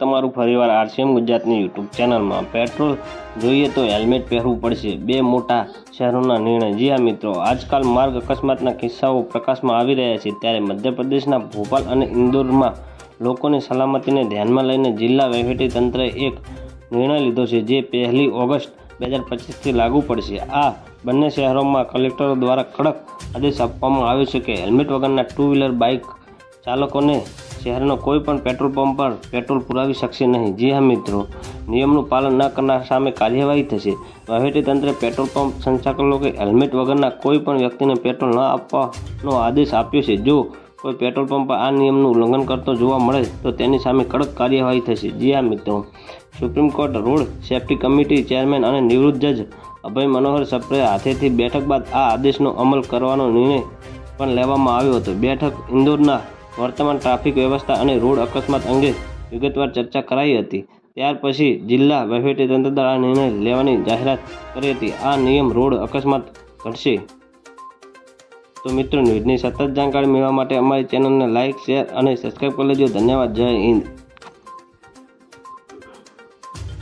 તમારું ફરીવાર આરસીએમ ગુજરાતની યુટ્યુબ ચેનલમાં પેટ્રોલ જોઈએ તો હેલ્મેટ પહેરવું પડશે. બે મોટા શહેરોના નિર્ણય. જી હા મિત્રો, આજકાલ માર્ગ અકસ્માતના કિસ્સાઓ પ્રકાશમાં આવી રહ્યા છે. ત્યારે મધ્યપ્રદેશના ભોપાલ અને ઇન્દોરમાં લોકોની સલામતીને ધ્યાનમાં લઈને જિલ્લા વહીવટીતંત્રએ એક નિર્ણય લીધો છે, જે પહેલી ઓગસ્ટ બે હજાર પચીસથી લાગુ પડશે. આ બંને શહેરોમાં કલેક્ટરો દ્વારા કડક આદેશ આપવામાં આવ્યો છે કે હેલ્મેટ વગરના ટુ વ્હીલર બાઇક ચાલકોને શહેરનો કોઈ પણ પેટ્રોલ પંપ પર પેટ્રોલ પુરાવી શકશે નહીં. જી હા, મિત્રો. નિયમનું પાલન ન કરનાર સામે કાર્યવાહી થશે. વહીવટીતંત્રે પેટ્રોલ પંપ સંચાલકોએ હેલ્મેટ વગરના કોઈ પણ વ્યક્તિને પેટ્રોલ ન આપવાનો આદેશ આપ્યો છે. જો કોઈ પેટ્રોલ પંપ પર આ નિયમનું ઉલ્લંઘન કરતો જોવા મળે, તો તેની સામે કડક કાર્યવાહી થશે. જી હા, મિત્રો. Supreme court road safety committee chairman અને નિવૃત્ત જજ અભય મનોહર સપ્રે હાથેથી બેઠક બાદ આ આદેશનો અમલ કરવાનો નિર્ણય પણ લેવામાં આવ્યો હતો. બેઠક ઇન્દોરના વર્તમાન ટ્રાફિક વ્યવસ્થા અને રોડ અકસ્માત અંગે વિગતવાર ચર્ચા કરાઈ હતી. ત્યાર પછી જિલ્લા વહીવટીતંત્ર દ્વારા નિર્ણય લેવાની જાહેરાત કરી હતી. આ નિયમ રોડ અકસ્માત ઘટશે તો મિત્રો, ન્યૂઝની સતત જાણકારી મેળવવા માટે અમારી ચેનલને લાઇક શેર અને સબસ્ક્રાઈબ કરી લેજો. ધન્યવાદ. જય હિન્દ.